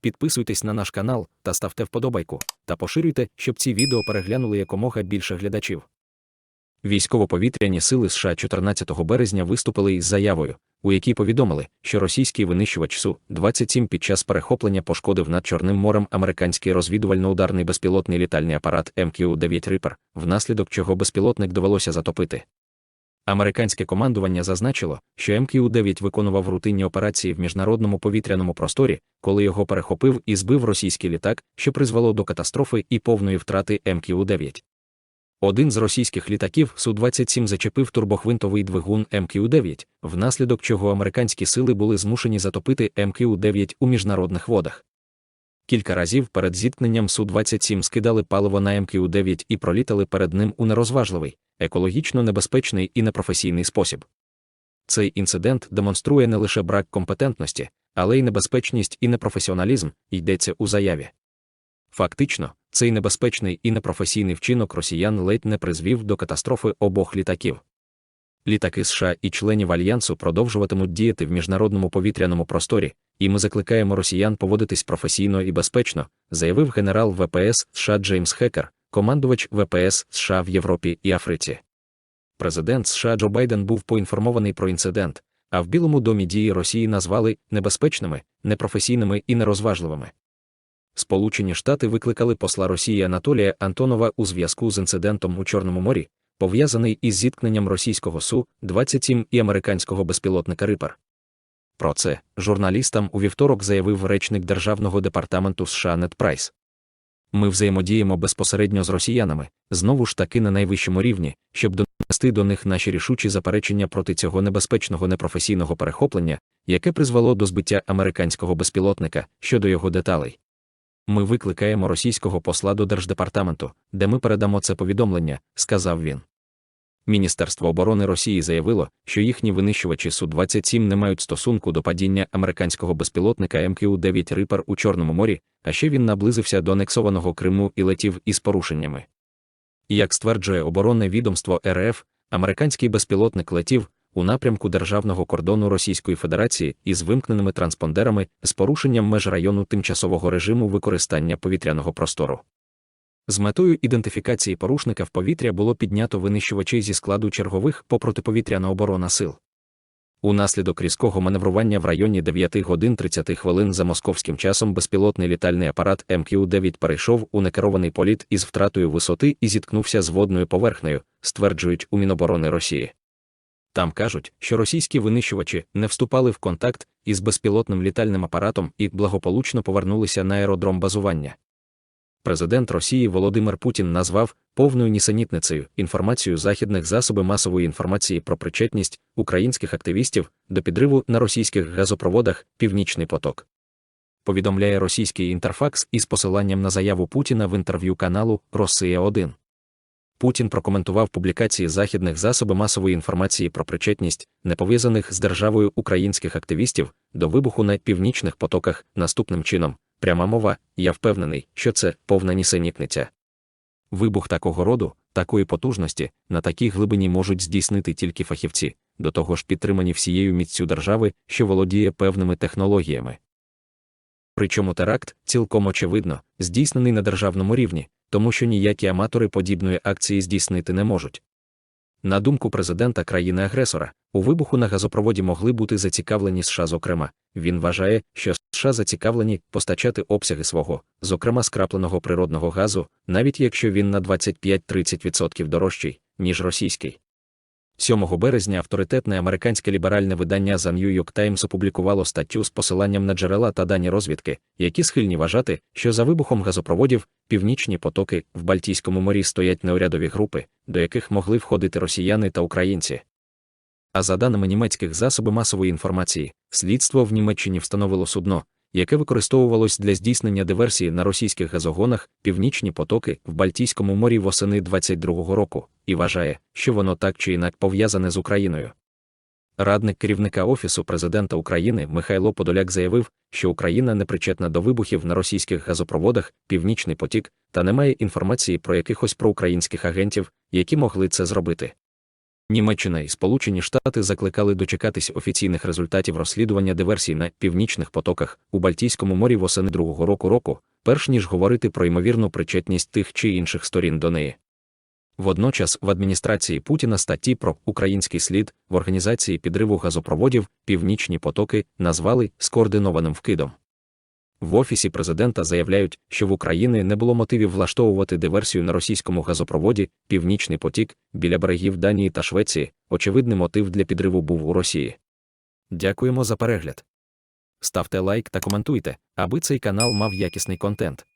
Підписуйтесь на наш канал та ставте вподобайку, та поширюйте, щоб ці відео переглянули якомога більше глядачів. Військово-повітряні сили США 14 березня виступили із заявою, у якій повідомили, що російський винищувач Су-27 під час перехоплення пошкодив над Чорним морем американський розвідувально-ударний безпілотний літальний апарат МКУ-9 Рипер, внаслідок чого безпілотник довелося затопити. Американське командування зазначило, що МКУ-9 виконував рутинні операції в міжнародному повітряному просторі, коли його перехопив і збив російський літак, що призвело до катастрофи і повної втрати МКУ-9. Один з російських літаків Су-27 зачепив турбохвинтовий двигун МКУ-9, внаслідок чого американські сили були змушені затопити МКУ-9 у міжнародних водах. Кілька разів перед зіткненням Су-27 скидали паливо на МКУ-9 і пролітали перед ним у нерозважливий, екологічно небезпечний і непрофесійний спосіб. Цей інцидент демонструє не лише брак компетентності, але й небезпечність і непрофесіоналізм, йдеться у заяві. Фактично, цей небезпечний і непрофесійний вчинок росіян ледь не призвів до катастрофи обох літаків. Літаки США і членів альянсу продовжуватимуть діяти в міжнародному повітряному просторі, і ми закликаємо росіян поводитись професійно і безпечно, заявив генерал ВПС США Джеймс Хекер, командувач ВПС США в Європі і Африці. Президент США Джо Байден був поінформований про інцидент, а в Білому домі дії Росії назвали небезпечними, непрофесійними і нерозважливими. Сполучені Штати викликали посла Росії Анатолія Антонова у зв'язку з інцидентом у Чорному морі, пов'язаний із зіткненням російського Су-27 і американського безпілотника Рипер. Про це журналістам у вівторок заявив речник Державного департаменту США Нед Прайс. Ми взаємодіємо безпосередньо з росіянами, знову ж таки на найвищому рівні, щоб донести до них наші рішучі заперечення проти цього небезпечного непрофесійного перехоплення, яке призвело до збиття американського безпілотника щодо його деталей. Ми викликаємо російського посла до Держдепартаменту, де ми передамо це повідомлення, сказав він. Міністерство оборони Росії заявило, що їхні винищувачі Су-27 не мають стосунку до падіння американського безпілотника МКУ-9 Рипер у Чорному морі, а ще він наблизився до анексованого Криму і летів із порушеннями. Як стверджує оборонне відомство РФ, американський безпілотник летів у напрямку державного кордону Російської Федерації із вимкненими транспондерами з порушенням меж району тимчасового режиму використання повітряного простору. З метою ідентифікації порушника в повітря було піднято винищувачі зі складу чергових по протиповітряна оборона сил. Унаслідок різкого маневрування в районі 9 годин 30 хвилин за московським часом безпілотний літальний апарат МКУ-9 перейшов у некерований політ із втратою висоти і зіткнувся з водною поверхнею, стверджують у Міноборони Росії. Там кажуть, що російські винищувачі не вступали в контакт із безпілотним літальним апаратом і благополучно повернулися на аеродром базування. Президент Росії Володимир Путін назвав повною нісенітницею інформацію західних засобів масової інформації про причетність українських активістів до підриву на російських газопроводах Північний поток. Повідомляє російський інтерфакс із посиланням на заяву Путіна в інтерв'ю каналу Росія 1 Путін прокоментував публікації західних засобів масової інформації про причетність, не пов'язаних з державою українських активістів, до вибуху на північних потоках наступним чином. Пряма мова, я впевнений, що це повна нісенітниця. Вибух такого роду, такої потужності, на такій глибині можуть здійснити тільки фахівці, до того ж підтримані всією міццю держави, що володіє певними технологіями. Причому теракт, цілком очевидно, здійснений на державному рівні, тому що ніякі аматори подібної акції здійснити не можуть. На думку президента країни-агресора, у вибуху на газопроводі могли бути зацікавлені США, зокрема, він вважає, що США зацікавлені постачати обсяги свого, зокрема скрапленого природного газу, навіть якщо він на 25-30% дорожчий, ніж російський. 7 березня авторитетне американське ліберальне видання The New York Times опублікувало статтю з посиланням на джерела та дані розвідки, які схильні вважати, що за вибухом газопроводів північні потоки в Балтійському морі стоять неурядові групи, до яких могли входити росіяни та українці. А за даними німецьких засобів масової інформації, слідство в Німеччині встановило судно, яке використовувалось для здійснення диверсії на російських газогонах північні потоки в Балтійському морі восени 22-го року, і вважає, що воно так чи інак пов'язане з Україною. Радник керівника Офісу президента України Михайло Подоляк заявив, що Україна не причетна до вибухів на російських газопроводах Північний потік та не має інформації про якихось проукраїнських агентів, які могли це зробити. Німеччина і Сполучені Штати закликали дочекатись офіційних результатів розслідування диверсій на північних потоках у Балтійському морі восени другого року року, перш ніж говорити про ймовірну причетність тих чи інших сторін до неї. Водночас в адміністрації Путіна статті про український слід в організації підриву газопроводів Північні потоки назвали скоординованим вкидом. В офісі президента заявляють, що в Україні не було мотивів влаштовувати диверсію на російському газопроводі Північний потік біля берегів Данії та Швеції. Очевидний мотив для підриву був у Росії. Дякуємо за перегляд. Ставте лайк та коментуйте, аби цей канал мав якісний контент.